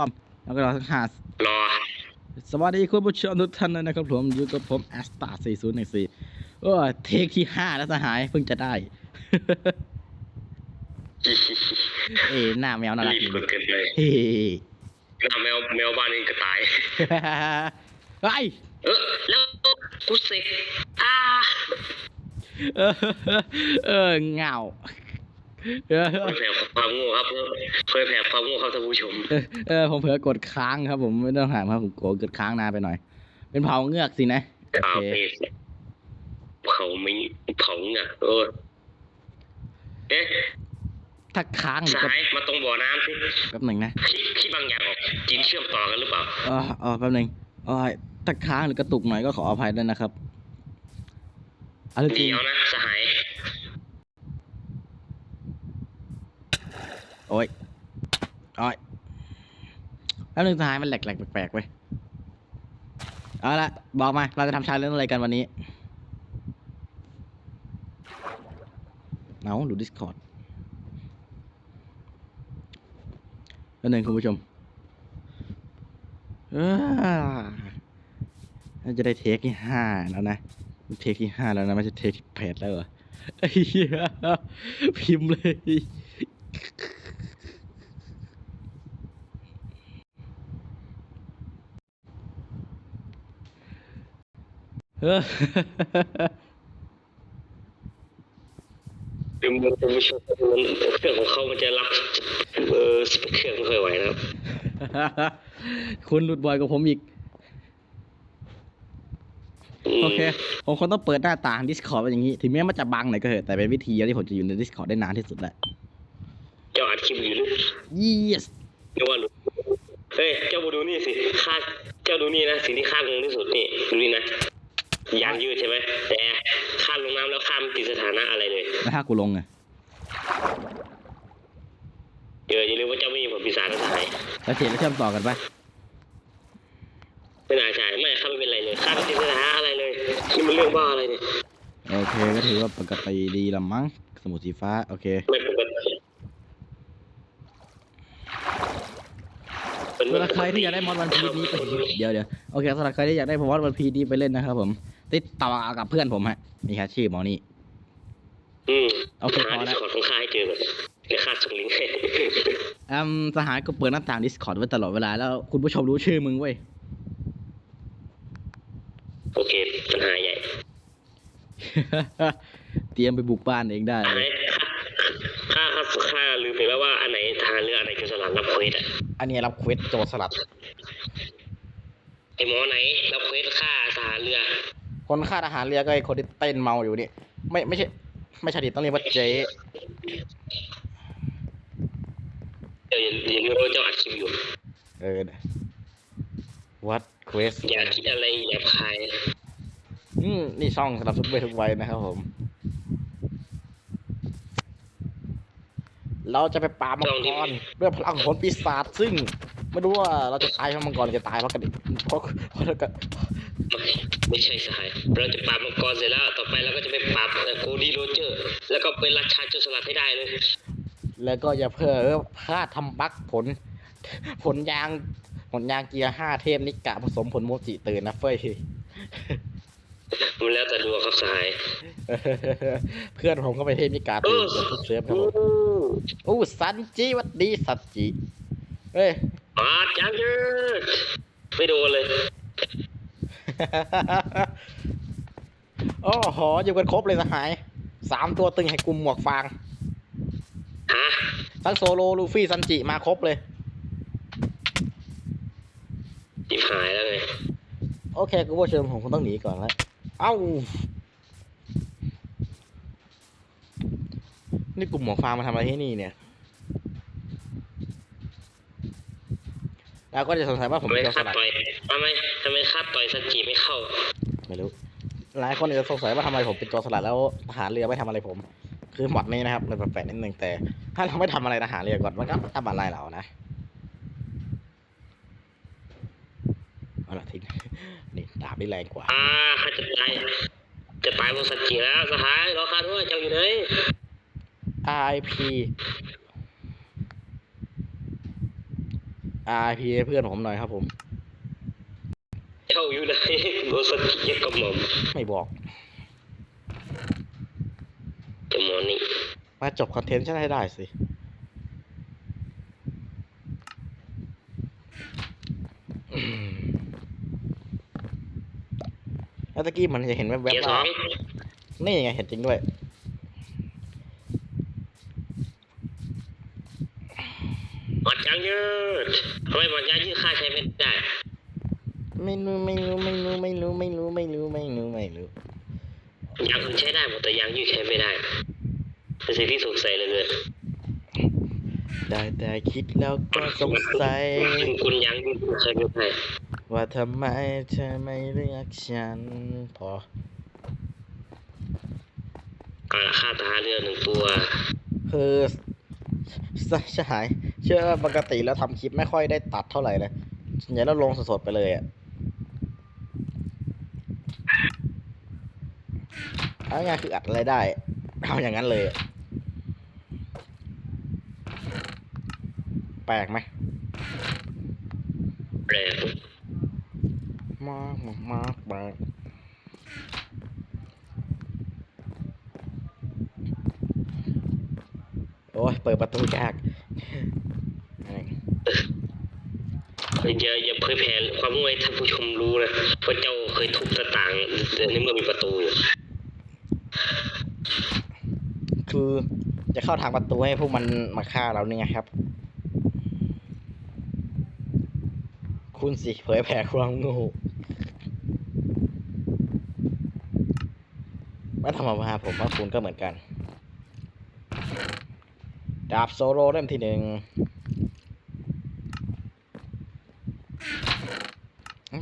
อมแล้วก็รอสักห้ารอสวัสดีคุณผู้ชมทุกท่านเลยนะครับผมอยู่กับผมแอสตา4014โอ้ยเทคที่ห้าแล้วสหายเพิ่งจะได้ เอ้หน้าแมวน่ารักรีดีบเกินไปเฮ้หน้าแมวแมวบ้านเองก็ตายไอ้ยเออแล้วกูเสกอ่าเออเออเหงา เออเผยแผ่ความโง่ครับเผยแผ่ความโง่ครับท่านผู้ชม เออผมเผลอกดค้างครับ ผมไม่ต้องถามครับผมกดค้างนานไปหน่อย เป็นเผาเงือกสินะโอเคเผาไม่เผาอะเออเอ๊ะถ้าค้างสายมาตรงบ่อน้ำสิแป๊บหนึ่งนะคิดบางอย่างออกจินเชื่อมต่อกันหรือเปล่าอ๋ออ๋อแป๊บหนึ่งอ๋อถ้าค้างหรือกระตุกหน่อยก็ขออภัยด้วยนะครับเอาจริงเดี๋ยวนะสหาย โอ้ยโอ้ยแล้วหนึ่งสหายมันแหลกๆแปลกๆเว้ยเอาละบอกมาเราจะทำชาเลนจ์อะไรกันวันนี้เอาดู Discord แล้วหนึ่งคุณผู้ชมเออน่าจะได้เทคที่ห้าแล้วนะ เทคที่ห้าแล้วนะไม่ใช่เทคที่แปดแล้วเหรอไอ้เหี้ยพิมพ์เลย เออดูมือท่านผู้ชมเครื่องของเขามันจะรับเออเครื่องไม่ค่อยไหวนะครับ คุณหลุดบ่อยกว่าผมอีก โอเคผมคงต้องเปิดหน้าต่าง Discord ไปอย่างนี้ ถึงแม้มันจะบังหน่อยก็เถอะ แต่เป็นวิธีที่ผมจะอยู่ใน Discord ได้นานที่สุดแหละ เจ้าอัดคลิปอยู่หรือ yes เรียกว่าหลุดเฮ้ย เจ้าบูดูนี่สิ ค่า เจ้าดูนี่นะ สิ่งที่ข้างงที่สุดนี่ ดูนี่นะ ยางยืดใช่ไหมแต่ข้ามลงน้ำแล้วข้ามติดสถานะอะไรเลยแล้วถ้ากูลงไงเดี๋ยวอย่าลืมว่าเจ้าไม่มีผลปีศาจนะสหายแล้วเทียนแล้วเชื่อมต่อกันปะไม่น่าใช่ไม่ข้ามไม่เป็นไรเลยข้ามไม่ติดสถานะอะไรเลยนี่มันเรื่องบ้าอะไรเนี่ยโอเคก็ถือว่าปกติดีละมั้งสมุดสีฟ้าโอเคไม่ปกติเป็นสำหรับใครที่อยากได้มอดวันพีนี้ไปเดี๋ยวเดี๋ยวโอเคสำหรับใครที่อยากได้มอดวันพีนี้ไปเล่นนะครับผม ติดต่อกับเพื่อนผมฮะ มีแค่ชื่อหมอนี่ อืมโอเคหาพอดิแล้วสคอร์ดของข้าให้เจอก่อนเดี๋ยวข้าส่งลิงก์ให้ อืมสหายก็เปิดหน้าต่าง Discord ไว้ตลอดเวลา แล้วคุณผู้ชมรู้ชื่อมึงเว้ย โอเค ปัญหาใหญ่เตรียมไปบุกบ้านเองได้อันเลไหนยข้าข้าข้าลืมไปแล้วว่าอันไหนทหารเรืออันไหนคือสลัดรับเควสอะอันนี้รับเควสโจรสลัด ไอหมอไหนรับเควสฆ่าทหารเรือ คนฆ่าทหารเรือก็ไอ้คนที่เต้นเมาอยู่นี่ ไม่ไม่ใช่ ไม่ใช่ดิต้องเรียกว่าเจ๊เดี๋ยวอย่าอย่าลืมว่าเจ้าอัดคลิปอยู่เออวัดเควสอย่าคิดอะไรอย่าพายอืมนี่ช่องสำหรับทุกเวททุกวัยนะครับผม เราจะไปปราบมังกรด้วยพลังของผลปีศาจซึ่ง ไม่รู้ว่าเราจะตายเพราะมังกรหรือจะตายเพราะกระดิกเพราะเพราะกระ ไม่ไม่ใช่สหาย เราจะปราบมังกรเสร็จแล้ว ต่อไปเราก็จะไปปราบโกดีโรเจอร์ แล้วก็เป็นราชาโจรสลัดให้ได้เลย แล้วก็อย่าเพ้อพลาดทำบักผล ผลยาง ผลยางเกียร์ห้าเทพนิกะผสมผลโมจิตื่นนะเฟ้ยมันแล้วแต่ดวงครับสหาย เพื่อนผมก็ไปเทพนิกาตื่นเกือบทุกเซิร์ฟครับผมโอ้สันจิหวัดดีสันจิเฮ้ยมาจังยืดไม่โดนเลย โอ้โหอยู่กันครบเลยสหายสามตัวตึงให้กลุ่มหมวกฟางฮะทั้งโซโลลูฟี่ซันจิมาครบเลย จิบหายแล้วไงโอเคกูว่าเชิญผมคงต้องหนีก่อนแล้ว เอ้า นี่กลุ่มหมวกฟางมาทำอะไรที่นี่เนี่ย แล้วก็จะสงสัยว่าผมทำไมเป็นโจรสข้าลัดต่อยทำไมทำไมข้าต่อยสจีไม่เข้า ไม่รู้ หลายคนอาจจะสงสัยว่าทำไมผมเป็นโจรสลัดแล้วทหารเรือไม่ทำอะไรผม คือหมดนี้นะครับมันแปลกๆนิดนึงแต่ ถ้าเราไม่ทำอะไรทหารเรือก่อนมันก็ทำอะไรเรานะเอาละทิ้งนี่ดาบนี่แรงกว่า อ่าข้าจะตาย จะตายบนสจีแล้วสหายรอข้าด้วยเจ้าอยู่ไหน RIP RP ให้เพื่อนผมหน่อยครับผมเจ้าอยู่ไหนโดนสกิยกระหม่อมไม่บอกจะมอนี่มาจบคอนเทนต์ฉันให้ได้สิอืมแล้วตะกี้มันจะเห็นแวบเกียๆร์สอว่างนี่ไงเห็นจริงด้วยหมัดยางยืด ทำไมหมัดยางยืดค่าใช้ไม่ได้ ไม่รู้ไม่รู้ไม่รู้ไม่รู้ไม่รู้ไม่รู้ไม่รู้ไม่รู้ยางคุณใช้ได้หมดแต่ยางยืดใช้ไม่ได้เป็นสิ่งที่สงสัยเหลยเลยได้แต่คิดแล้วก็สงสัย คุณคุณยางยืดใช้ไม่ได้ว่าทำไมเธอไม่เลือกฉันพอการฆ่าทหารเรือหนึ่งตัว คือสสหาย เชื่อปกติแล้วทำคลิปไม่ค่อยได้ตัดเท่าไหร่เลยส่วนใหญ่แล้วลงสดๆไปเลยอะเอาง่ายๆคืออัดอะไรได้เอาอย่างนั้นเลย แปลกไหมแปลกมากมากมากแปลกโอ้ยเปิดประตูยากอะไร อย่าอย่าเผยแผ่ความมุ่งให้ท่านผู้ชมรู้นะว่าเจ้าเคยทุบหน้าต่างในเมื่อมีประตูอยู่คือจะเข้าทางประตูให้พวกมันมาฆ่าเรานี่ไงครับ คุณสิเผยแผ่ความโงูม่ทำมาหาผมว่าคุณก็เหมือนกัน ดาบโซโลเล่มที่หนึ่งอืม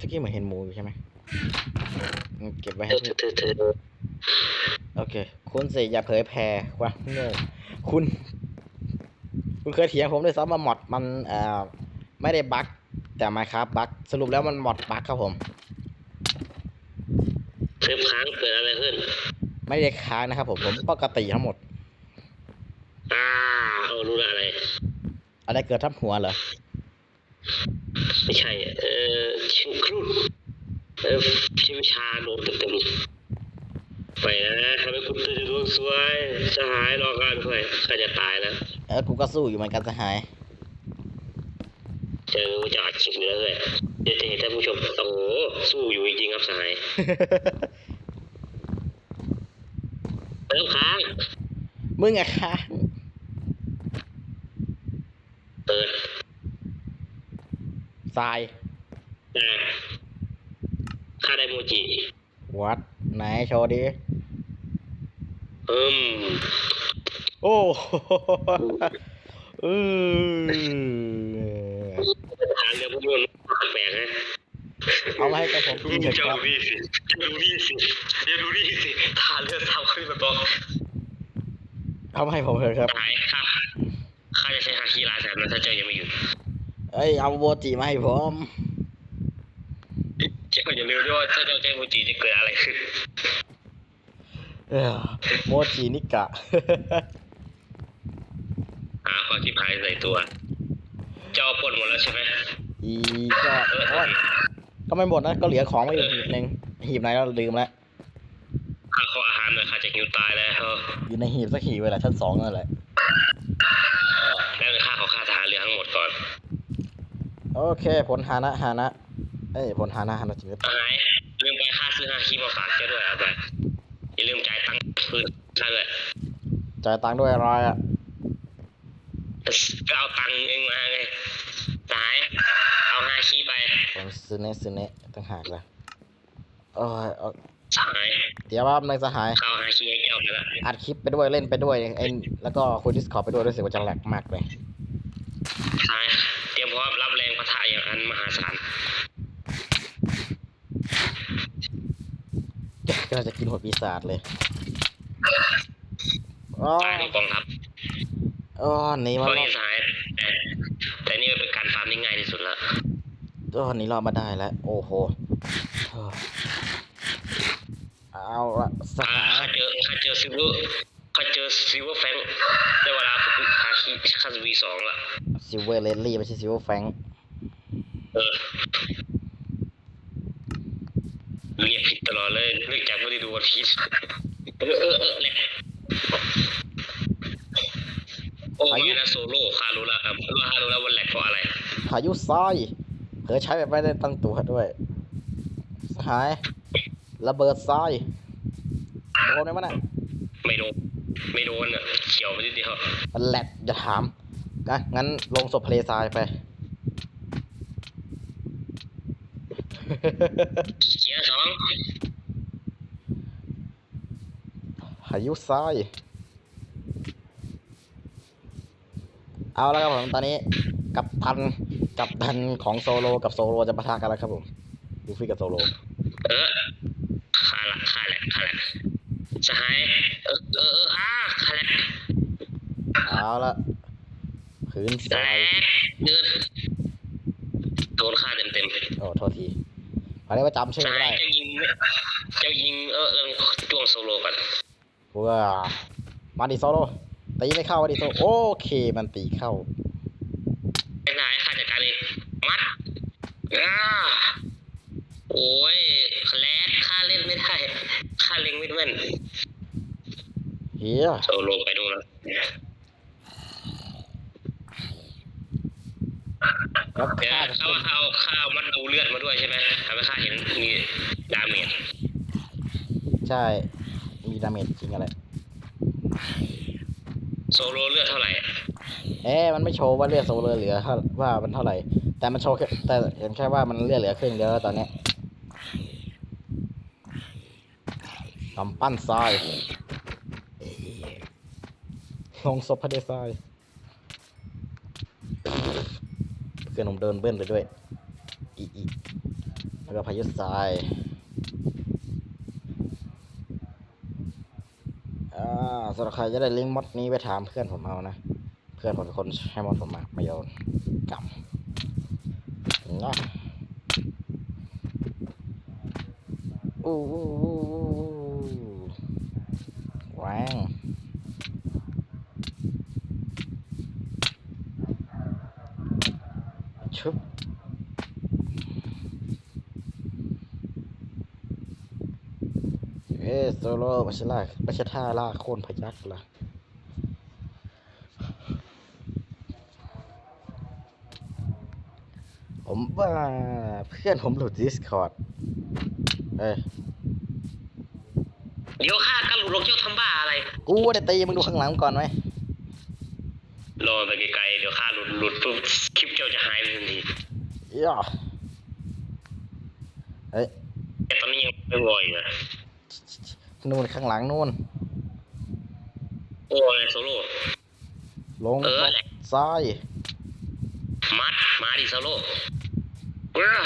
ตะกี้เหมือนเห็นหมูอยู่ใช่ไหมอืมเก็บไว้เธให้อเพื่อนเธอเธอเธอโอเค คุณสิอย่าเผยแผ่ความโง่คุณ คุณเคยเถียงผมด้วยซ้ำว่าหมอดมันเอ่อไม่ได้บั๊กแต่มาครับบั๊กสรุปแล้วมันหมอดบั๊กครับผมเซิร์ฟค้างเกิดอะไรขึ้น ไม่ได้ค้างนะครับผมผมปกติทั้งหมดอ่าเอารู้ละอะไร อะไรเกิดทับหัวเหรอ ไม่ใช่ เออชิวครุฑเออพิมชาโดนเต็มๆไปนะทำให้คุณตื่นดวงสวยสหายรอการด้วยข้าจะตายแล้วเออกูก็สู้อยู่เหมือนกันสหายจะรู้จะอัดคลิปอยู่แล้วเลยเดี๋ยวจะเห็นท่านผู้ชมโอ้โหสู้อยู่จริงๆครับสหายเริ่มค้างมึงอะค้างเปิด ทรายนะค่าไดโมจิวัดไหนโชว์ดิอืมโอ้โหเออทางเรือพวกนี้มันแปลกๆนะเอามาให้กับผมกินเถอะคเจ้ารับดูนี่สิเจ้าดูนี่สิเจ้าดูนี่สิทานเลือดทำขึ้นมาบอกเอามาให้ผมเถอะครับ หายข้าข้าจะใช้ฮาคิลาแทนนะถ้าเจ้ายังไม่หยุด เอ้ยเอาโบจิมาให้ผมเจ้าอย่าลืมด้วยว่าถ้าเจ้าใช้โมจิจะเกิดอะไรขึ้นเออโมจินิกะ หาความชิบหายใส่ตัว เจ้าปล้นหมดแล้วใช่ไหมอีก็เออโอ้ยก็ไม่หมดนะก็เหลือของไว้อีกหีบหนึ่งหีบไหนเราลืมแล้วข้าขออาหารหน่อยข้าจะหิวตายแล้วอยู่ในหีบสักหีบเวลาชั้นสองนั่นแหละเออ แล้วข้าขอค่าทหารเรือทั้งหมดก่อน โอเค ผลหานะหานะ เอ้ยผลหานะหานะจริงหรือเปล่าหายลืมไปค่าซื้อฮาคิมาฝากเจ้าด้วยเอาไปอย่าลืมจ่ายตังค์คืนข้าด้วยจ่ายตังค์ด้วยอะไรอะก็เอาตังค์เองมาไงสายเอาฮาคิไปผมซื้อเนสซื้อเนสต่างหากเลยโอ้ยเอาสายเดี๋ยวแป๊บนึงสหายเข้าฮาคิให้แก้วไปแล้วอัดคลิปไปด้วยเล่นไปด้วยไอ้แล้วก็คุยดิสคอร์ดไปด้วยรู้สึกว่าจะแหลกมากเลยสายเตรียมพร้อม อย่างอันมหาศาลก็จะกินหัวปีศาจเลยอ๋อตายในกองทัพอ๋อหนีเพมาราะรอนี่ดสายแต่แต่นี่มันเป็นการฟาร์มที่ง่ายที่สุดแล้วอ๋อหนีรอดมาได้แล้ว โอ้โหเออเอาละสอ่าหายข้าเจอข้าเจอซิลเวอร์ข้าเจอซิลเวอร์แฟงได้เวลาฝึกฮาคิคัสวีสองละ ซิลเวอร์เลนลี่ไม่ใช่ซิลเวอร์แฟง เออเรียกผิดตลอดเลยเนื่องจากไม่ได้ดูวันพีชเออเออเออเนี่ยโอ้ไม่นะโซโล่คารู้แล้วครับรู้คารู้แล้ววันแหลกเพราะอะไรพายุทรายเผลอใช้แบบไม่ได้ตั้งตัวด้วยสหายระเบิดทรายโดนไหมมันอะไม่โดนไม่โดนอะเขียวไปนิดเดียวมันแหลกอย่าถามนะงั้นลงศพทะเลทรายไป เขียวสองพายุทราย เอาแล้วครับผมตอนนี้ กับทันกับทันของโซโลกับโซโลจะปะทะกันแล้วครับผมลูฟี่กับโซโล เออคาละคาแหละคาแหละสหายเออเออเอออ่าคาแหละเอาละพื้นแหทลรายกเดินโดนฆ่าเต็มเต็มโอ้โทษที มาได้ว่าจำชื่อสาไม่ยได้เจ้ายิงเจ้ายิงเออเออจ้วงโซโลก่อนว้ามาดิโซโลตีไม่เข้ามาดิโซโลโอเคมันตีเข้าไอ้นายข้าจัดการเองมัดอ้าโอ้ยแลกข้าเล่นไม่ได้ข้าเล็งไม่แม่นเฮียโซโลไปดูแล้ว แล้วเดี๋ยวฆ่าจะเขาว่าเขาเอาข้าวมันดูเลือดมาด้วยใช่ไหมทำให้ข้าเห็นมีดาเมจใช่ มีดาเมจจริงอะไร โซโลเลือดเท่าไหร่เอ๊ะมันไม่โชว์ว่าเลือดโซโลเหลือเท่าว่ามันเท่าไหร่ แต่มันโชว์แค่แต่เห็นแค่ว่ามันเลือดเหลือครึ่งเดียวแล้วตอนเนี้ยกำปั้นทรายลงศพพระเดชทรายเพื่อนผมเดินเบิ้ลไปด้วยอีอีแล้วก็พายุทรายอ่าสำหรับใครจะได้ลิงก์มอดนี้ไปถามเพื่อนผมเอานะ เพื่อนผมเป็นคนให้มอดผมมาไม่โยนกำนะอู้อู้อู้อู้อู้แรงชุบเอ้ โซโล่ไม่ใช่ลากไม่ใช่ท่าลากโคนพยักล่ะผมว่าเพื่อนผมหลุด Discord เอ้ยเดี๋ยวข้าก็หลุดลงเจ้าทำบ้าอะไร กูว่าได้ตีมึงดูข้างหลังก่อนไหมรอไปไกลๆเดี๋ยวข้าหลุดหลุดปุ๊บคลิปเจ้าจะหายไปทันทีย่าเฮ้ยแต่ตอนนี้ยังไม่วอยอยู่นะ นู่นข้างหลังนู่น โอ้ยโซโล่ลงเออแหละซ้าย มัด มาดิโซโล่เอ้อ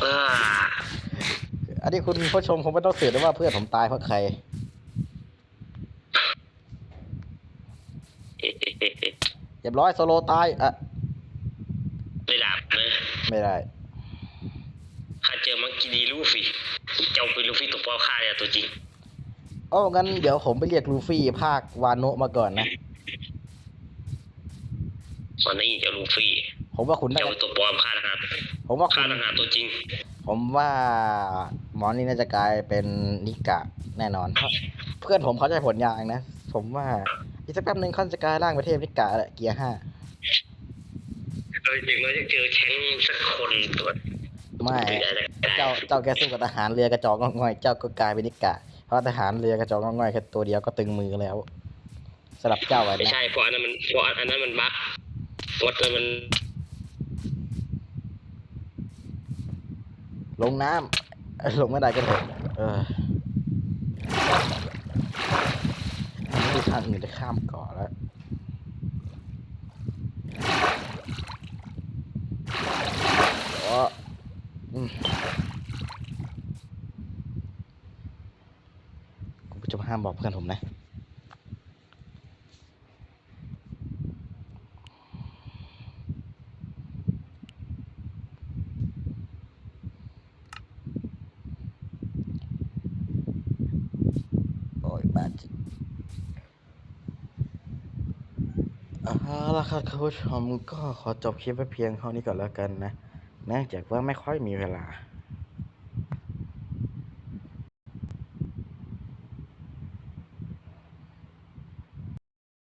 เอ้ออันนี้คุณผู้ชมคงไม่ต้องสืบได้ว่าเพื่อนผมตายเพราะใครเอ๊ะเอ๊ะเอ๊ะเอ๊ะเรียบร้อยโซโลตายอะไม่หลับนะไม่ได้ข้าเจอมังกีดีลูฟี่เจ้าเป็นลูฟี่ตัวปอข้าเนี่ยตัวจริงโอ้งั้นเดี๋ยวผมไปเรียกลูฟี่ภาควาโนะมาก่อนนะ ตอนนี้เจ้าลูฟี่ผมว่าคุณได้เจ้าตัวปลอมข้าทหารผมว่าคุข้าณทหารตัวจริง ผมว่าหมอนี่น่าจะกลายเป็นนิกะแน่นอนเพราะเพื่อนผมเขาใช้ผลยางนะ ผมว่าอีกสักแป๊บหนึ่งเขาจะกลายร่างเป็นเทพนิกะแหละเกียร์ห้า เอออย่างน้อยจะเจอแชงค์สักคนตัว ไม่หรืออะไรก็ได้เจ้าเจ้าแกสู้กับทหารเรือกระจอกงอกง่อย เจ้าก็กลายเป็นนิกะ เพราะทหารเรือกระจอกงอกง่อยแค่ตัวเดียวก็ตึงมือแล้วสำหรับเจ้าอะไม่นะใช่เพราะอันนั้นมันเพราะอันนั้นมันบั๊กเพราะอันนั้นมันลงน้ำเอ้ยลงไม่ได้ก็เถอะเออไม่มีทางอื่นจะข้ามเกาะแล้ว กูจะห้ามบอกเพื่อนผมนะ โอ้ยบาดจิเอาละครับคุณผู้ชมก็ขอจบคลิปไว้เพียงเท่านี้ก่อนแล้วกันนะ เนื่องจากว่าไม่ค่อยมีเวลา